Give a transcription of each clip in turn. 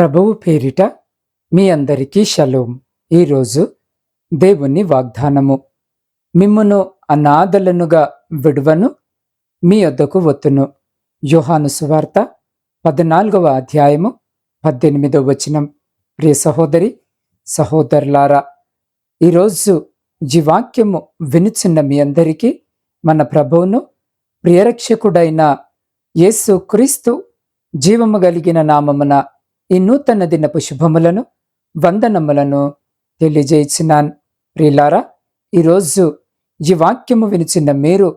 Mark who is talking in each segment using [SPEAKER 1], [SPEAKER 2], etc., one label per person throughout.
[SPEAKER 1] ప్రభువు పేరిట మీ అందరికీ షలోం. ఈరోజు దేవుని వాగ్దానము. మిమ్మును అనాథలనుగా విడువను మీ వద్దకు వత్తును. యోహాను సువార్త పద్నాలుగవ అధ్యాయము పద్దెనిమిదవ వచనం. ప్రియ సహోదరి సహోదరులారా ఈరోజు జీవాక్యము వినుచున్న మీ అందరికీ మన ప్రభువును ప్రియరక్షకుడైన యేసు క్రీస్తు జీవము కలిగిన నామమున ఈ నూతన దినపు శుభములను వందనములను తెలియజేసినాను. ప్రియులారా ఈరోజు ఈ వాక్యము వినిచిన మీరు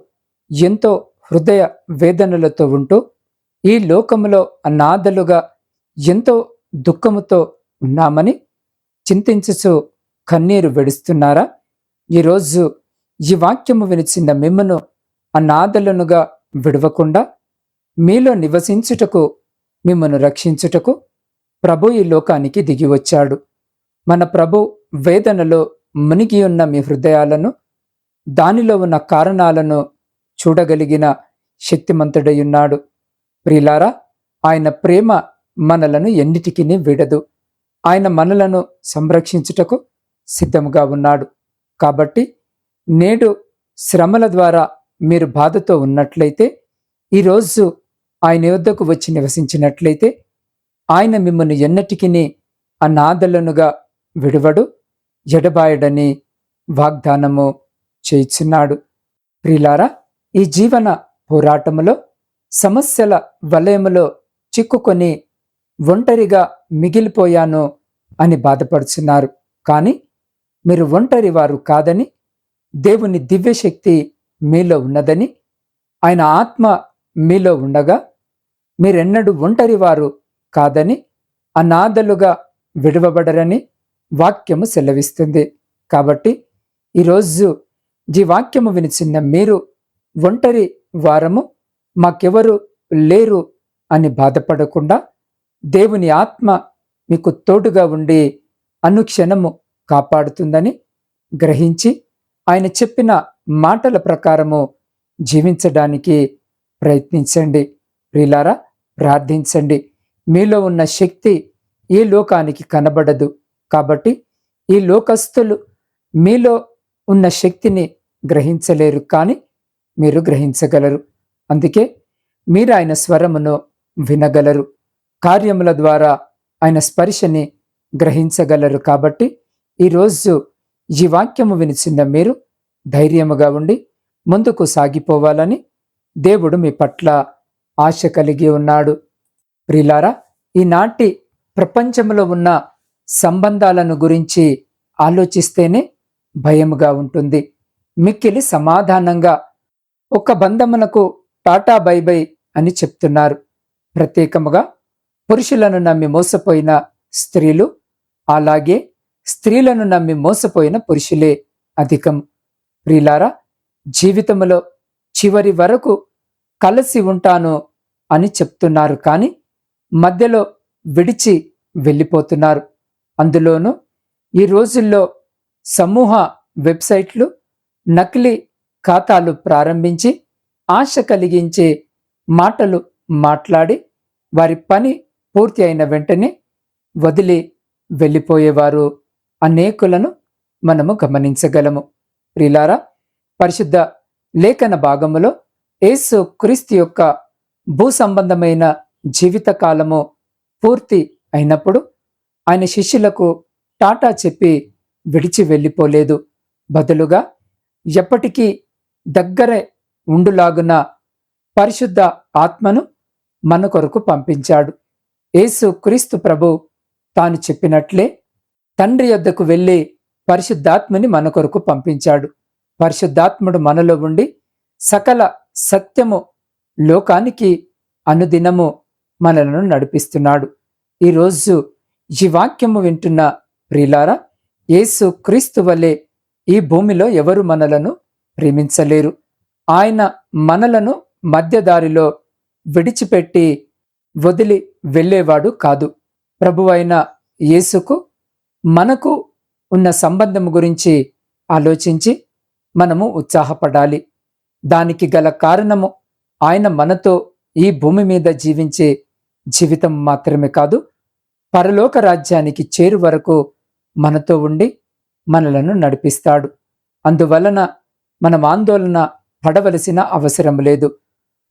[SPEAKER 1] ఎంతో హృదయ వేదనలతో ఉంటూ ఈ లోకములో అనాథలుగా ఎంతో దుఃఖముతో ఉన్నామని చింతించుచు కన్నీరు వెడుస్తున్నారా? ఈరోజు ఈ వాక్యము వినిచిన మిమ్మను అనాథలనుగా విడవకుండా మీలో నివసించుటకు మిమ్మను రక్షించుటకు ప్రభు ఈ లోకానికి దిగివచ్చాడు మన ప్రభు వేదనలో మునిగి ఉన్న మీ హృదయాలను దానిలో ఉన్న కారణాలను చూడగలిగిన శక్తిమంతుడై ఉన్నాడు ప్రిలారా ఆయన ప్రేమ మనలను ఎన్నిటికీ విడదు. ఆయన మనలను సంరక్షించుటకు సిద్ధముగా ఉన్నాడు. కాబట్టి నేడు శ్రమల ద్వారా మీరు బాధతో ఉన్నట్లయితే ఈరోజు ఆయన యొద్దకు వచ్చి నివసించినట్లయితే ఆయన మిమ్మల్ని ఎన్నటికిని అనాథలనుగా విడువడు ఎడబాయడని వాగ్దానము చేయిచున్నాడు. ప్రిలారా ఈ జీవన పోరాటములో సమస్యల వలయములో చిక్కుకొని ఒంటరిగా మిగిలిపోయాను అని బాధపడుచున్నారు. కానీ మీరు ఒంటరి వారు కాదని దేవుని దివ్యశక్తి మీలో ఉన్నదని ఆయన ఆత్మ మీలో ఉండగా మీరెన్నడూ ఒంటరి వారు కాదని అనాథలుగా విడవబడరని వాక్యము సెలవిస్తుంది. కాబట్టి ఈరోజు ఈ వాక్యము వినిచిన్న మీరు ఒంటరి వారము మాకెవరు లేరు అని బాధపడకుండా దేవుని ఆత్మ మీకు తోడుగా ఉండి అనుక్షణము కాపాడుతుందని గ్రహించి ఆయన చెప్పిన మాటల ప్రకారము జీవించడానికి ప్రయత్నించండి. ప్రిలారా ప్రార్థించండి. మీలో ఉన్న శక్తి ఈ లోకానికి కనబడదు. కాబట్టి ఈ లోకస్తులు మీలో ఉన్న శక్తిని గ్రహించలేరు కానీ మీరు గ్రహించగలరు. అందుకే మీరు ఆయన స్వరమును వినగలరు. కార్యముల ద్వారా ఆయన స్పర్శని గ్రహించగలరు. కాబట్టి ఈరోజు ఈ వాక్యము వినిచిన మీరు ధైర్యముగా ఉండి ముందుకు సాగిపోవాలని దేవుడు మీ పట్ల ఆశ కలిగి ఉన్నాడు. ప్రిలారా ఈనాటి ప్రపంచంలో ఉన్న సంబంధాలను గురించి ఆలోచిస్తేనే భయముగా ఉంటుంది. మిక్కిలి సమాధానంగా ఒక బంధమునకు టాటా బై బై అని చెప్తున్నారు. ప్రత్యేకముగా పురుషులను నమ్మి మోసపోయిన స్త్రీలు అలాగే స్త్రీలను నమ్మి మోసపోయిన పురుషులే అధికం. ప్రిలారా జీవితంలో చివరి వరకు కలిసి ఉంటాను అని చెప్తున్నారు కానీ మధ్యలో విడిచి వెళ్ళిపోతున్నారు. అందులోనూ ఈ రోజుల్లో సమూహ వెబ్సైట్లు నకిలీ ఖాతాలు ప్రారంభించి ఆశ కలిగించే మాటలు మాట్లాడి వారి పని పూర్తి అయిన వెంటనే వదిలి వెళ్ళిపోయేవారు. అనేకులను మనము గమనించగలము. ప్రిలారా పరిశుద్ధ లేఖన భాగములో యేసు క్రీస్తు యొక్క భూ సంబంధమైన జీవితకాలము పూర్తి అయినప్పుడు ఆయన శిష్యులకు టాటా చెప్పి విడిచి వెళ్ళిపోలేదు. బదులుగా ఎప్పటికీ దగ్గరే ఉండులాగున పరిశుద్ధ ఆత్మను మన కొరకు పంపించాడు. యేసు క్రీస్తు ప్రభు తాను చెప్పినట్లే తండ్రి యొద్దకు వెళ్ళి పరిశుద్ధాత్మని మన కొరకు పంపించాడు. పరిశుద్ధాత్ముడు మనలో ఉండి సకల సత్యము లోకానికి అనుదినము మనలను నడిపిస్తున్నాడు. ఈరోజు ఈ వాక్యము వింటున్న ప్రిలారా యేసు క్రీస్తు వలె ఈ భూమిలో ఎవరు మనలను ప్రేమించలేరు? ఆయన మనలను మధ్యదారిలో విడిచిపెట్టి వదిలి వెళ్ళేవాడు కాదు. ప్రభువైన యేసుకు మనకు ఉన్న సంబంధం గురించి ఆలోచించి మనము ఉత్సాహపడాలి. దానికి గల కారణము ఆయన మనతో ఈ భూమి మీద జీవించే జీవితం మాత్రమే కాదు పరలోక రాజ్యానికి చేరు వరకు మనతో ఉండి మనలను నడిపిస్తాడు. అందువలన మనం ఆందోళన పడవలసిన అవసరం లేదు.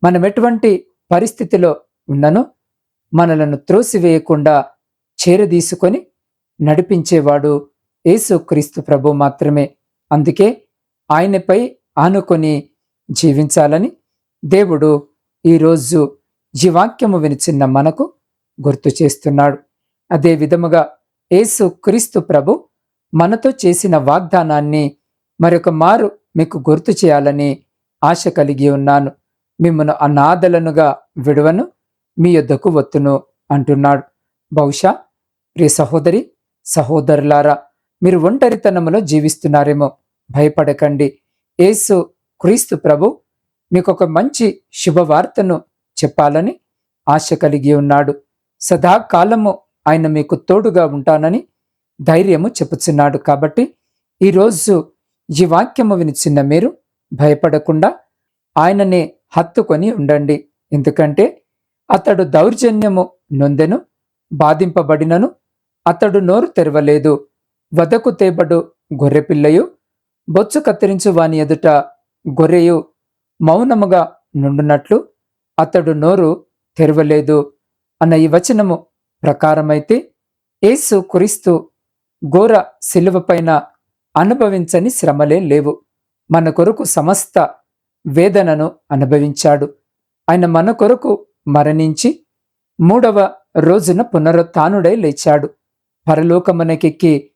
[SPEAKER 1] మనం ఎటువంటి పరిస్థితిలో ఉన్ననో మనలను త్రోసివేయకుండా చేరదీసుకొని నడిపించేవాడు యేసుక్రీస్తు ప్రభు మాత్రమే. అందుకే ఆయనపై ఆనుకొని జీవించాలని దేవుడు ఈరోజు జీవాక్యము వినిచిన్న మనకు గుర్తు చేస్తున్నాడు. అదే విధముగా యేసు క్రీస్తు ప్రభు మనతో చేసిన వాగ్దానాన్ని మరొక మారు మీకు గుర్తు చేయాలని ఆశ కలిగి ఉన్నాను. మిమ్మను అనాథలనుగా విడవను మీ యొద్దకు వత్తును అంటున్నాడు. బహుశా ప్రియ సహోదరి సహోదరులారా మీరు ఒంటరితనములో జీవిస్తున్నారేమో భయపడకండి. యేసు క్రీస్తు ప్రభు మీకు ఒక మంచి శుభవార్తను చెప్పాలని ఆశ కలిగి ఉన్నాడు. సదాకాలము ఆయన మీకు తోడుగా ఉంటానని ధైర్యము చెప్పుచున్నాడు కాబట్టి ఈరోజు ఈ వాక్యము వినిచిన్న మీరు భయపడకుండా ఆయననే హత్తుకొని ఉండండి. ఎందుకంటే అతడు దౌర్జన్యము నొందెను బాధింపబడినను అతడు నోరు తెరవలేదు. వదకు తేబడు గొర్రెపిల్లయు బొచ్చు కత్తిరించు వాని ఎదుట గొర్రెయు మౌనముగా నుండునట్లు అతడు నోరు తెరవలేదు అన్న ఈ వచనము ప్రకారమైతే యేసు క్రీస్తు ఘోర శిలువపైన అనుభవించని శ్రమలే లేవు. మన కొరకు సమస్త వేదనను అనుభవించాడు. ఆయన మన కొరకు మరణించి మూడవ రోజున పునరుత్డై లేచాడు. పరలోకమునకెక్కి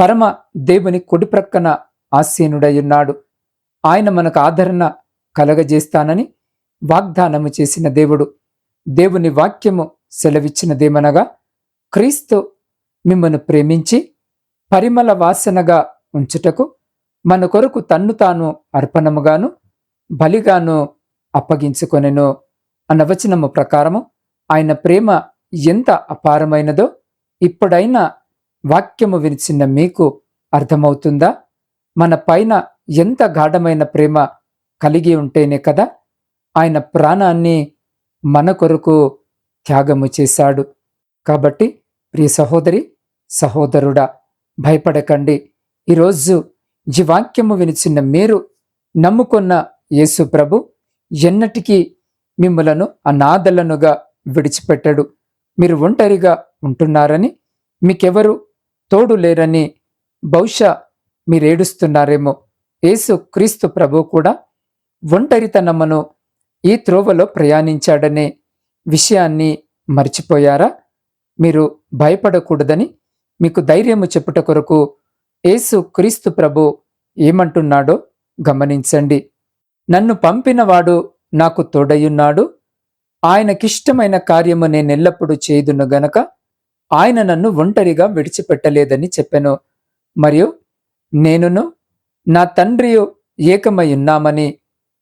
[SPEAKER 1] పరమ దేవుని కుడి ప్రక్కన ఆసీనుడయ్యున్నాడు ఆయన మనకు ఆదరణ కలగజేస్తానని వాగ్దానము చేసిన దేవుడు. దేవుని వాక్యము సెలవిచ్చినదేమనగా క్రీస్తు మిమ్మను ప్రేమించి పరిమళ వాసనగా ఉంచుటకు మన కొరకు తన్ను తాను అర్పణముగాను బలిగాను అప్పగించుకొనెను అన్న వచనము ప్రకారము ఆయన ప్రేమ ఎంత అపారమైనదో ఇప్పుడైనా వాక్యము విరిచిన మీకు అర్థమవుతుందా? మన పైన ఎంత గాఢమైన ప్రేమ కలిగి ఉంటేనే కదా ఆయన ప్రాణాన్ని మన కొరకు త్యాగము చేశాడు. కాబట్టి ప్రియ సహోదరి సహోదరుడా భయపడకండి. ఈరోజు జీవాక్యము వినిచిన మీరు నమ్ముకున్న యేసు ప్రభు ఎన్నటికీ మిమ్మలను అనాథలనుగా విడిచిపెట్టడు. మీరు ఒంటరిగా ఉంటున్నారని మీకెవరు తోడు లేరని బహుశా మీరేడుస్తున్నారేమో. యేసు క్రీస్తు ప్రభు కూడా ఒంటరితనమ్మను ఈ త్రోవలో ప్రయాణించాడనే విషయాన్ని మర్చిపోయారా? మీరు భయపడకూడదని మీకు ధైర్యము చెప్పుట కొరకు యేసు క్రీస్తు ప్రభు ఏమంటున్నాడో గమనించండి. నన్ను పంపినవాడు నాకు తోడయున్నాడు ఆయనకిష్టమైన కార్యము నేనెల్లప్పుడూ చేదును గనక ఆయన నన్ను ఒంటరిగా విడిచిపెట్టలేదని చెప్పెను. మరియు నేనును నా తండ్రియు ఏకమై ఉన్నామని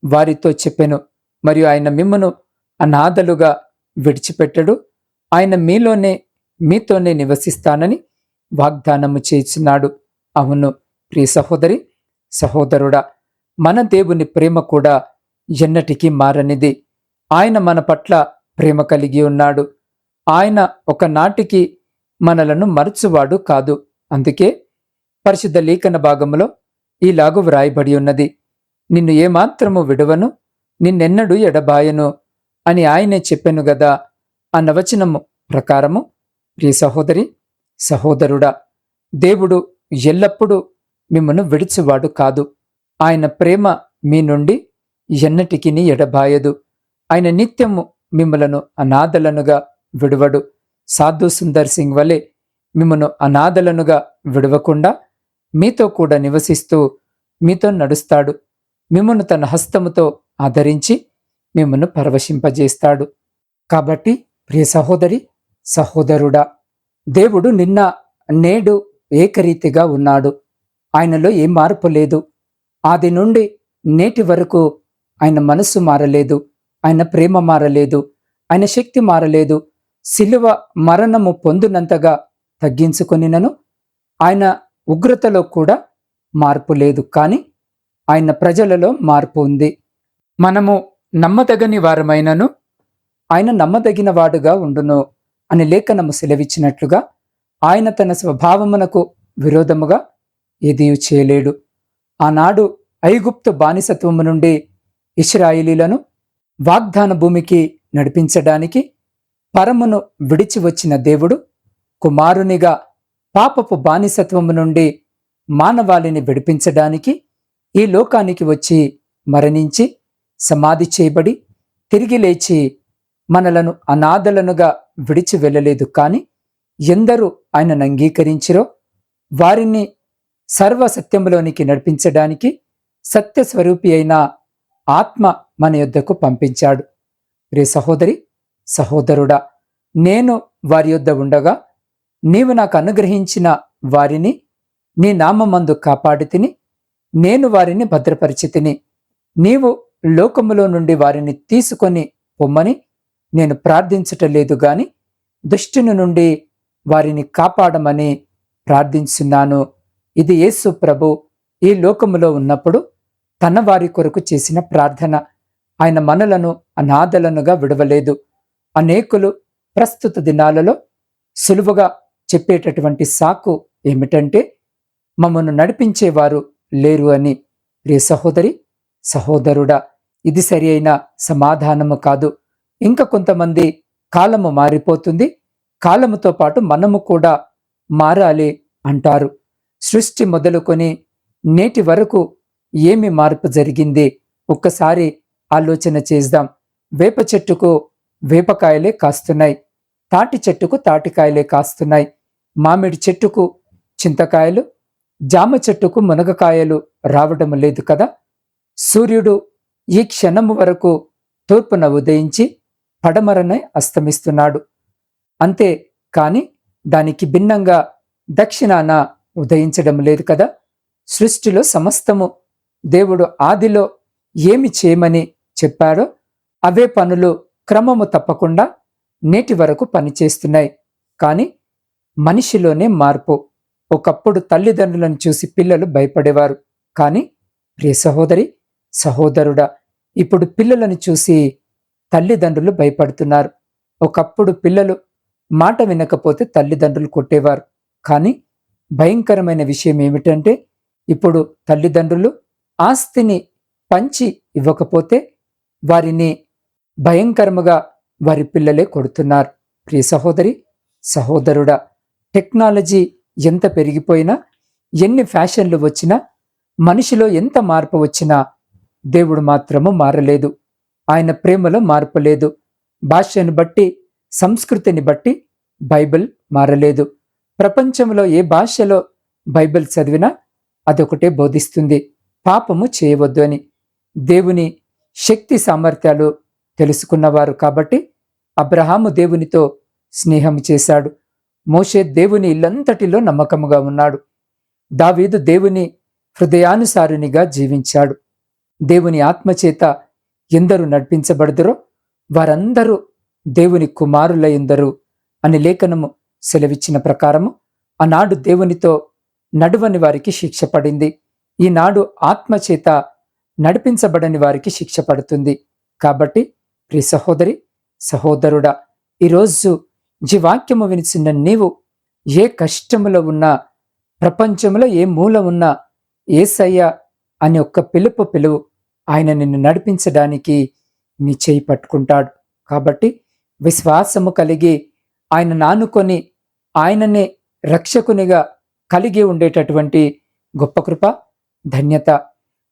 [SPEAKER 1] వారితో చెప్పెను. మరియు ఆయన మిమ్మను అనాథలుగా విడిచిపెట్టడు. ఆయన మీలోనే మీతోనే నివసిస్తానని వాగ్దానము చేసినాడు. అవును ప్రియ సహోదరి సహోదరుడా మన దేవుని ప్రేమ కూడా ఎన్నటికీ మారనిది. ఆయన మన పట్ల ప్రేమ కలిగి ఉన్నాడు. ఆయన ఒకనాటికి మనలను మరచువాడు కాదు. అందుకే పరిశుద్ధ లేఖన భాగంలో ఈలాగు వ్రాయబడి ఉన్నది. నిన్ను ఏమాత్రము విడవను నిన్నెన్నడు ఎడబాయను అని ఆయనే చెప్పాను గదా అన్న వచనము ప్రకారము. ప్రియ సహోదరి సహోదరుడా దేవుడు ఎల్లప్పుడూ మిమ్మను విడిచివాడు కాదు. ఆయన ప్రేమ మీ నుండి ఎన్నటికి ఎడబాయదు. ఆయన నిత్యము మిమ్మలను అనాథలనుగా విడువడు. సాధు సుందర్ సింగ్ వలె మిమ్మను అనాథలనుగా విడవకుండా మీతో కూడా నివసిస్తూ మీతో నడుస్తాడు. మిమ్మను తన హస్తముతో ఆదరించి మిమ్మను పరవశింపజేస్తాడు. కాబట్టి ప్రియ సహోదరి సహోదరుడా దేవుడు నిన్న నేడు ఏకరీతిగా ఉన్నాడు. ఆయనలో ఏ మార్పు లేదు. ఆది నుండి నేటి వరకు ఆయన మనస్సు మారలేదు. ఆయన ప్రేమ మారలేదు. ఆయన శక్తి మారలేదు. శిలువ మరణము పొందినంతగా తగ్గించుకొనినను. ఆయన ఉగ్రతలో కూడా మార్పు లేదు. కానీ ఆయన ప్రజలలో మార్పు ఉంది. మనము నమ్మదగని వారమైనను ఆయన నమ్మదగిన వాడుగా ఉండును అని లేఖనము సెలవిచ్చినట్లుగా ఆయన తన స్వభావమునకు విరోధముగా ఏదీ చేయలేడు. ఆనాడు ఐగుప్తు బానిసత్వము నుండి ఇస్రాయిలీలను వాగ్దాన భూమికి నడిపించడానికి పరమును విడిచి వచ్చిన దేవుడు కుమారునిగా పాపపు బానిసత్వము నుండి మానవాళిని విడిపించడానికి ఈ లోకానికి వచ్చి మరణించి సమాధి చేయబడి తిరిగి లేచి మనలను అనాథలనుగా విడిచి వెళ్ళలేదు. కానీ ఎందరూ ఆయనను అంగీకరించిరో వారిని సర్వ సత్యములోనికి నడిపించడానికి సత్యస్వరూపి అయిన ఆత్మ మన యొద్దకు పంపించాడు. రే సహోదరి సహోదరుడా నేను వారి యొద్ద ఉండగా నీవు నాకు అనుగ్రహించిన వారిని నీ నామందు కాపాడి తిని నేను వారిని భద్రపరిచి తిని నీవు లోకములో నుండి వారిని తీసుకొని పొమ్మని నేను ప్రార్థించటం లేదు గాని దుష్టుని నుండి వారిని కాపాడమని ప్రార్థించున్నాను. ఇది యేసు ప్రభు ఈ లోకములో ఉన్నప్పుడు తన వారి కొరకు చేసిన ప్రార్థన. ఆయన మనలను అనాథలనుగా విడవలేదు. అనేకులు ప్రస్తుత దినాలలో సులువుగా చెప్పేటటువంటి సాకు ఏమిటంటే మమ్మను నడిపించేవారు లేరు అని. ప్రియ సహోదరి సహోదరుడా ఇది సరి అయిన సమాధానము కాదు. ఇంకా కొంతమంది కాలము మారిపోతుంది. కాలముతో పాటు మనము కూడా మారాలి అంటారు. సృష్టి మొదలుకొని నేటి వరకు ఏమి మార్పు జరిగింది? ఒక్కసారి ఆలోచన చేద్దాం. వేప చెట్టుకు వేపకాయలే కాస్తున్నాయి. తాటి చెట్టుకు తాటికాయలే కాస్తున్నాయి. మామిడి చెట్టుకు చింతకాయలు జామ చెట్టుకు మునగకాయలు రావడం లేదు కదా? సూర్యుడు ఈ క్షణము వరకు తూర్పున ఉదయించి పడమరనే అస్తమిస్తున్నాడు. అంతే కాని దానికి భిన్నంగా దక్షిణాన ఉదయించడం లేదు కదా. సృష్టిలో సమస్తము దేవుడు ఆదిలో ఏమి చేయమని చెప్పాడో అవే పనులు క్రమము తప్పకుండా నేటి వరకు పనిచేస్తున్నాయి. కానీ మనిషిలోనే మార్పు. ఒకప్పుడు తల్లిదండ్రులను చూసి పిల్లలు భయపడేవారు. కానీ ప్రియ సహోదరి సహోదరుడా ఇప్పుడు పిల్లలను చూసి తల్లిదండ్రులు భయపడుతున్నారు. ఒకప్పుడు పిల్లలు మాట వినకపోతే తల్లిదండ్రులు కొట్టేవారు. కానీ భయంకరమైన విషయం ఏమిటంటే ఇప్పుడు తల్లిదండ్రులు ఆస్తిని పంచి ఇవ్వకపోతే వారిని భయంకరముగా వారి పిల్లలే కొడుతున్నారు. ప్రియ సహోదరి సహోదరుడా టెక్నాలజీ ఎంత పెరిగిపోయినా ఎన్ని ఫ్యాషన్లు వచ్చినా మనిషిలో ఎంత మార్పు వచ్చినా దేవుడు మాత్రము మారలేదు. ఆయన ప్రేమలో మార్పు లేదు. భాషను బట్టి సంస్కృతిని బట్టి బైబిల్ మారలేదు. ప్రపంచంలో ఏ భాషలో బైబిల్ చదివినా అదొకటే బోధిస్తుంది. పాపము చేయవద్దు అని. దేవుని శక్తి సామర్థ్యాలు తెలుసుకున్నవారు కాబట్టి అబ్రహాము దేవునితో స్నేహం చేశాడు. మోషే దేవుని ఇల్లంతటిలో నమ్మకముగా ఉన్నాడు. దావీదు దేవుని హృదయానుసారునిగా జీవించాడు. దేవుని ఆత్మచేత ఎందరు నడిపించబడదురో వారందరూ దేవుని కుమారులయందరు అని లేఖనము సెలవిచ్చిన ప్రకారము ఆనాడు దేవునితో నడువని వారికి శిక్ష పడింది. ఈనాడు ఆత్మచేత నడిపించబడని వారికి శిక్ష పడుతుంది. కాబట్టి ప్రి సహోదరి సహోదరుడా ఈరోజు జీవాక్యము వినిచిన నీవు ఏ కష్టములో ఉన్నా ప్రపంచంలో ఏ మూల ఉన్నా ఏసయ్య అని ఒక్క పిలుపు పిలువు ఆయన నిన్ను నడిపించడానికి నీ చేయి పట్టుకుంటాడు. కాబట్టి విశ్వాసము కలిగి ఆయన నానుకొని ఆయననే రక్షకునిగా కలిగి ఉండేటటువంటి గొప్ప కృప ధన్యత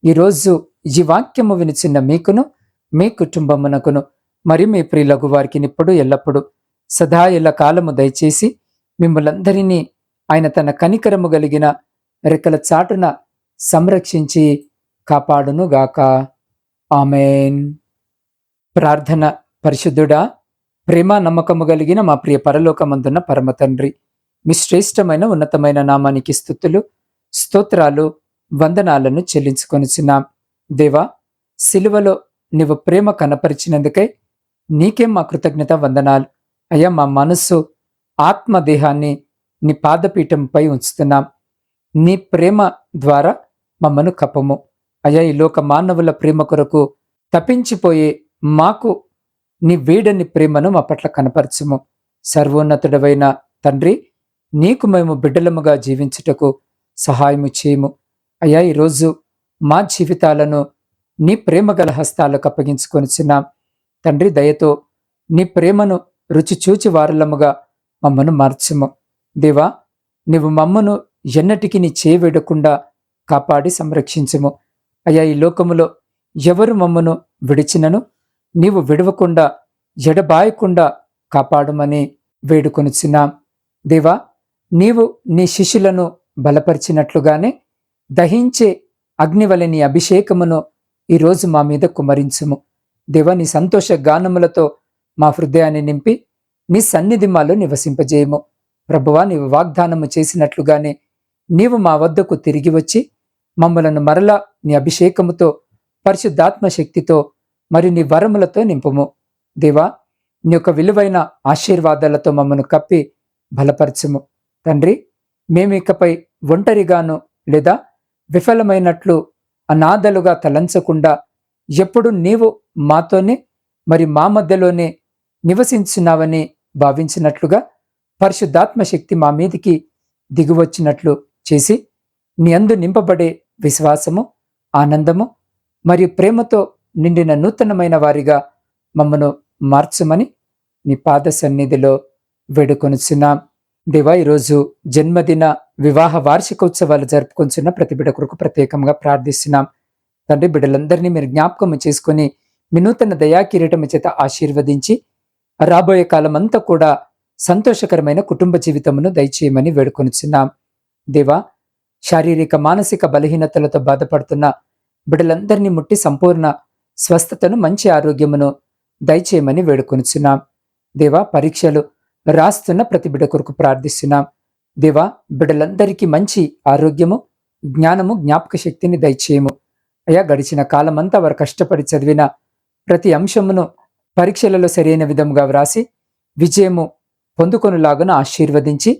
[SPEAKER 1] ఈరోజు ఈ వాక్యము వినిచిన్న మీకును మీ కుటుంబమునకును మరి మీ ప్రియులకు వారికి ఇప్పుడు ఎల్లప్పుడూ సదా ఎల్ల కాలము దయచేసి మిమ్మలందరినీ ఆయన తన కనికరము కలిగిన రెక్కల చాటున సంరక్షించి కాపాడును గాక ఆమెన్. ప్రార్థన పరిశుద్ధుడా ప్రేమ నమ్మకము కలిగిన మా ప్రియ పరలోకమందున్న పరమ తండ్రి మీ శ్రేష్టమైన ఉన్నతమైన నామానికి స్థుతులు స్తోత్రాలు వందనాలను చెల్లించుకొనిచున్నాం. దేవా సిలువలో నీవు ప్రేమ కనపరిచినందుకై నీకే మా కృతజ్ఞత వందనాలు. అయ్యా మా మనస్సు ఆత్మదేహాన్ని నీ పాదపీఠంపై ఉంచుతున్నాం. నీ ప్రేమ ద్వారా మమ్మను కప్పము. అయ్యా ఈ లోక మానవుల ప్రేమ కొరకు తప్పించిపోయి మాకు నీ వేడని ప్రేమను మా పట్ల కనపరచము. సర్వోన్నతుడవైన తండ్రి నీకు మేము బిడ్డలముగా జీవించుటకు సహాయము చేయము. అయ్యా ఈరోజు మా జీవితాలను నీ ప్రేమ గల హస్తాలకు అప్పగించుకొనిచున్నాం. తండ్రి దయతో నీ ప్రేమను రుచి చూచి వారలముగా మమ్మను మార్చము. దేవా నీవు మమ్మను ఎన్నటికి నీ చేవేడకుండా కాపాడి సంరక్షించము. అయ్యా ఈ లోకములో ఎవరు మమ్మను విడిచినను? నీవు విడవకుండా ఎడబాయకుండా కాపాడమని వేడుకొనుచున్నాం. దేవా నీవు నీ శిష్యులను బలపరిచినట్లుగానే దహించే అగ్నివలె నీ అభిషేకమును ఈరోజు మా మీద కుమరించుము. దేవా నీ సంతోష గానములతో మా హృదయాన్ని నింపి నీ సన్నిధి మాలో నివసింపజేయము. ప్రభువా నీవు వాగ్దానము చేసినట్లుగానే నీవు మా వద్దకు తిరిగి వచ్చి మమ్మలను మరలా నీ అభిషేకముతో పరిశుద్ధాత్మ శక్తితో మరి నీ వరములతో నింపుము. దేవా నీ యొక్క విలువైన ఆశీర్వాదాలతో మమ్మను కప్పి బలపరచము. తండ్రి మేము ఇకపై ఒంటరిగాను లేదా విఫలమైనట్లు అనాథలుగా తలంచకుండా ఎప్పుడు నీవు మాతోనే మరి మా మధ్యలోనే నివసించున్నావని భావించినట్లుగా పరిశుద్ధాత్మ శక్తి మా మీదికి దిగువచ్చినట్లు చేసి నీ అందు నింపబడే విశ్వాసము ఆనందము మరియు ప్రేమతో నిండిన నూతనమైన వారిగా మమ్మను మార్చమని నీ పాద సన్నిధిలో వేడుకొనుచున్నాం. దేవా ఈరోజు జన్మదిన వివాహ వార్షికోత్సవాలు జరుపుకొంచున్న ప్రతి బిడ్డ కొరకు ప్రత్యేకంగా ప్రార్థిస్తున్నాం. తండ్రి బిడ్డలందరినీ మీరు జ్ఞాపకం చేసుకుని మీ నూతన దయాకిరీటం చేత ఆశీర్వదించి రాబోయే కాలం అంతా కూడా సంతోషకరమైన కుటుంబ జీవితమును దయచేయమని వేడుకొనిచున్నాం. దేవా శారీరక మానసిక బలహీనతలతో బాధపడుతున్న బిడ్డలందరినీ ముట్టి సంపూర్ణ స్వస్థతను మంచి ఆరోగ్యమును దయచేయమని వేడుకొనిచున్నాం. దేవా పరీక్షలు రాస్తున్న ప్రతి బిడ కొరకు ప్రార్థిస్తున్నాం. దేవా బిడ్డలందరికీ మంచి ఆరోగ్యము జ్ఞానము జ్ఞాపక శక్తిని దయచేయము. అయా గడిచిన కాలమంతా వారు కష్టపడి చదివిన ప్రతి అంశమును పరీక్షలలో సరైన విధముగా వ్రాసి విజయము పొందుకొనులాగున ఆశీర్వదించి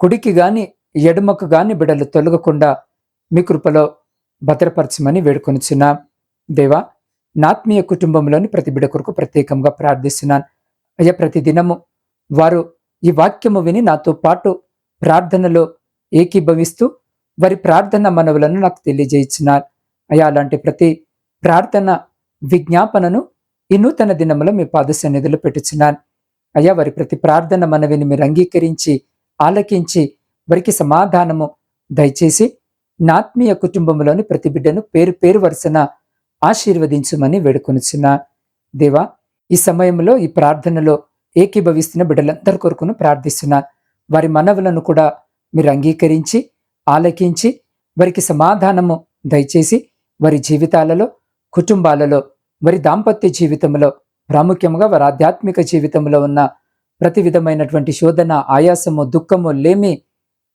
[SPEAKER 1] కుడికి గాని ఎడమకు గాని బిడలు తొలగకుండా మీ కృపలో భద్రపరచమని వేడుకొనిచున్నా. దేవా నాత్మీయ కుటుంబంలోని ప్రతి బిడ కొరకు ప్రత్యేకంగా ప్రార్థిస్తున్నాను. అయ్యా ప్రతి దినము వారు ఈ వాక్యము విని నాతో పాటు ప్రార్థనలో ఏకీభవిస్తూ వారి ప్రార్థన మనవులను నాకు తెలియజేయించినారు అయ్యా అలాంటి ప్రతి ప్రార్థన విజ్ఞాపనను ఈ నూతన దినములో మీ పాద సన్నిధిలో పెట్టుచున్నాను. అయ్యా వారి ప్రతి ప్రార్థన మనవిని మీరు అంగీకరించి ఆలకించి వారికి సమాధానము దయచేసి నాత్మీయ కుటుంబంలోని ప్రతి బిడ్డను పేరు పేరు వరుసన ఆశీర్వదించమని వేడుకొనిచున్న దేవా ఈ సమయంలో ఈ ప్రార్థనలో ఏకీభవిస్తున్న బిడ్డలందరి కొరకును ప్రార్థిస్తున్నా వారి మనవులను కూడా మీరు అంగీకరించి ఆలకించి వారికి సమాధానము దయచేసి వారి జీవితాలలో కుటుంబాలలో వారి దాంపత్య జీవితంలో ప్రాముఖ్యంగా వారి ఆధ్యాత్మిక జీవితంలో ఉన్న ప్రతి విధమైనటువంటి శోధన ఆయాసము దుఃఖము లేమి